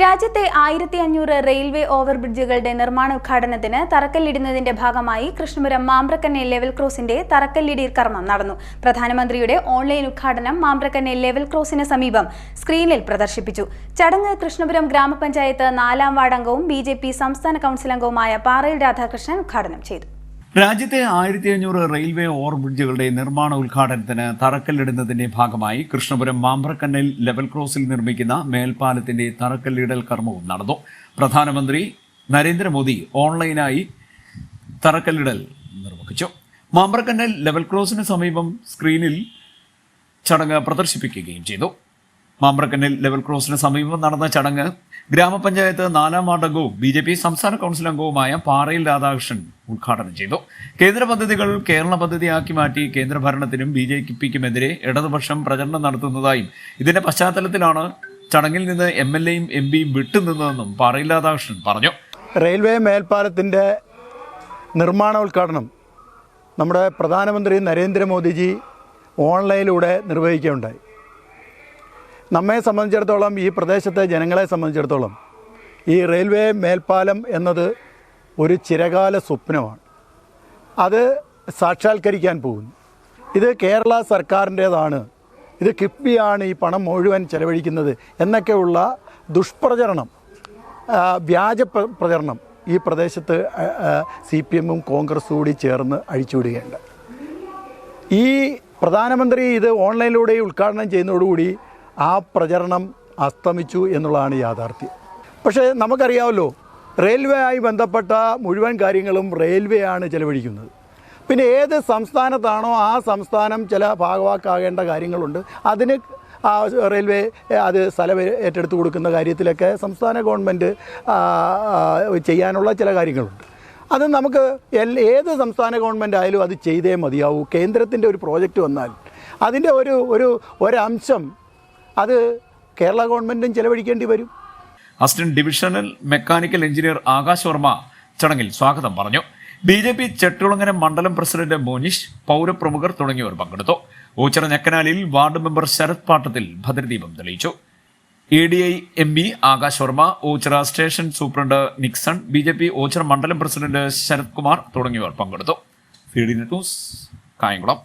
രാജ്യത്തെ ആയിരത്തി അഞ്ഞൂറ് റെയിൽവേ ഓവർബ്രിഡ്ജുകളുടെ നിർമ്മാണ ഉദ്ഘാടനത്തിന് തറക്കല്ലിടുന്നതിന്റെ ഭാഗമായി കൃഷ്ണപുരം മാമ്പ്രക്കന്നെ ലെവൽ ക്രോസിന്റെ തറക്കല്ലിടീർ കർമ്മം നടന്നു. പ്രധാനമന്ത്രിയുടെ ഓൺലൈൻ ഉദ്ഘാടനം മാമ്പ്രക്കന്നെ ലെവൽ ക്രോസിന് സമീപം സ്ക്രീനിൽ പ്രദർശിപ്പിച്ചു. ചടങ്ങ് കൃഷ്ണപുരം ഗ്രാമപഞ്ചായത്ത് നാലാം വാർഡംഗവും ബി സംസ്ഥാന കൗൺസിൽ അംഗവുമായ പാറയിൽ രാധാകൃഷ്ണൻ ഉദ്ഘാടനം ചെയ്തു. രാജ്യത്തെ ആയിരത്തി അഞ്ഞൂറ് റെയിൽവേ ഓവർബ്രിഡ്ജുകളുടെ നിർമ്മാണ ഉദ്ഘാടനത്തിന് തറക്കല്ലിടുന്നതിന്റെ ഭാഗമായി കൃഷ്ണപുരം മാമ്പ്രക്കന്നൽ ലെവൽ ക്രോസിൽ നിർമ്മിക്കുന്ന മേൽപ്പാലത്തിന്റെ തറക്കല്ലിടൽ കർമ്മവും നടന്നു. പ്രധാനമന്ത്രി നരേന്ദ്രമോദി ഓൺലൈനായി തറക്കല്ലിടൽ നിർവഹിച്ചു. മാമ്പ്രക്കന്നൽ ലെവൽ ക്രോസിന് സമീപം സ്ക്രീനിൽ ചടങ്ങ് പ്രദർശിപ്പിക്കുകയും ചെയ്തു. മാമ്പ്രക്കന്നിൽ ലെവൽ ക്രോസിന് സമീപം നടന്ന ചടങ്ങ് ഗ്രാമപഞ്ചായത്ത് നാലാം വാർഡ് അംഗവും ബി ജെ പി സംസ്ഥാന കൗൺസിൽ അംഗവുമായ പാറയിൽ രാധാകൃഷ്ണൻ ഉദ്ഘാടനം ചെയ്തു. കേന്ദ്ര പദ്ധതികൾ കേരള പദ്ധതിയാക്കി മാറ്റി കേന്ദ്ര ഭരണത്തിനും ബി ജെ പിക്കുമെതിരെ ഇടതുപക്ഷം പ്രചരണം നടത്തുന്നതായും ഇതിന്റെ പശ്ചാത്തലത്തിലാണ് ചടങ്ങിൽ നിന്ന് എം എൽ എയും എം പിയും വിട്ടുനിന്നതെന്നും പാറയിൽ രാധാകൃഷ്ണൻ പറഞ്ഞു. റെയിൽവേ മേൽപ്പാലത്തിന്റെ നിർമ്മാണ ഉദ്ഘാടനം നമ്മുടെ പ്രധാനമന്ത്രി നരേന്ദ്രമോദിജി ഓൺലൈനിലൂടെ നിർവഹിക്കുകയുണ്ടായി. നമ്മെ സംബന്ധിച്ചിടത്തോളം ഈ പ്രദേശത്തെ ജനങ്ങളെ സംബന്ധിച്ചിടത്തോളം ഈ റെയിൽവേ മേൽപ്പാലം എന്നത് ഒരു ചിരകാല സ്വപ്നമാണ്. അത് സാക്ഷാത്കരിക്കാൻ പോകുന്നു. ഇത് കേരള സർക്കാരിന്റേതാണ്. ഇത് കിഫ്ബിയാണ് ഈ പണം മുഴുവൻ ചെലവഴിക്കുന്നത് എന്നൊക്കെയുള്ള ദുഷ്പ്രചരണം വ്യാജ പ്രചരണം ഈ പ്രദേശത്ത് സി പി എമ്മും കോൺഗ്രസും കൂടി ചേർന്ന് അഴിച്ചുവിടുകയുണ്ട്. ഈ പ്രധാനമന്ത്രി ഇത് ഓൺലൈനിലൂടെ ഉദ്ഘാടനം ചെയ്യുന്നതോടുകൂടി ആ പ്രചരണം അസ്തമിച്ചു എന്നുള്ളതാണ് യാഥാർത്ഥ്യം. പക്ഷേ നമുക്കറിയാമല്ലോ റെയിൽവേ ആയി ബന്ധപ്പെട്ട മുഴുവൻ കാര്യങ്ങളും റെയിൽവേ ആണ് ചെലവഴിക്കുന്നത്. പിന്നെ ഏത് സംസ്ഥാനത്താണോ ആ സംസ്ഥാനം ചില ഭാഗവാക്കാകേണ്ട കാര്യങ്ങളുണ്ട്. അതിന് റെയിൽവേ അത് സ്ഥലം ഏറ്റെടുത്ത് കൊടുക്കുന്ന കാര്യത്തിലൊക്കെ സംസ്ഥാന ഗവൺമെന്റ് ചെയ്യാനുള്ള ചില കാര്യങ്ങളുണ്ട്. അത് നമുക്ക് ഏത് സംസ്ഥാന ഗവൺമെന്റ് ആയാലും അത് ചെയ്തേ മതിയാവൂ. കേന്ദ്രത്തിന്റെ ഒരു പ്രോജക്റ്റ് വന്നാൽ അതിന്റെ ഒരു ഒരു ഒരംശം അത് കേരള ഗവൺമെന്റും ചെലവഴിക്കേണ്ടി വരും. Assistant divisional mechanical engineer Akash Varma ചടങ്ങിൽ സ്വാഗതം പറഞ്ഞു. ബി ജെ പി ചെട്ടുളങ്ങര മണ്ഡലം പ്രസിഡന്റ് മോനിഷ് പൗരപ്രമുഖർ തുടങ്ങിയവർ പങ്കെടുത്തു. ഊച്ചറ ഞക്കനാലിൽ വാർഡ് മെമ്പർ ശരത് പാട്ടത്തിൽ ഭദ്രദീപം തെളിയിച്ചു. A D I M P Akash Varma Oachira station superintendent Nixon B J P Oachira മണ്ഡലം പ്രസിഡന്റ് ശരത് കുമാർ തുടങ്ങിയവർ പങ്കെടുത്തു. D news Kayamkulam.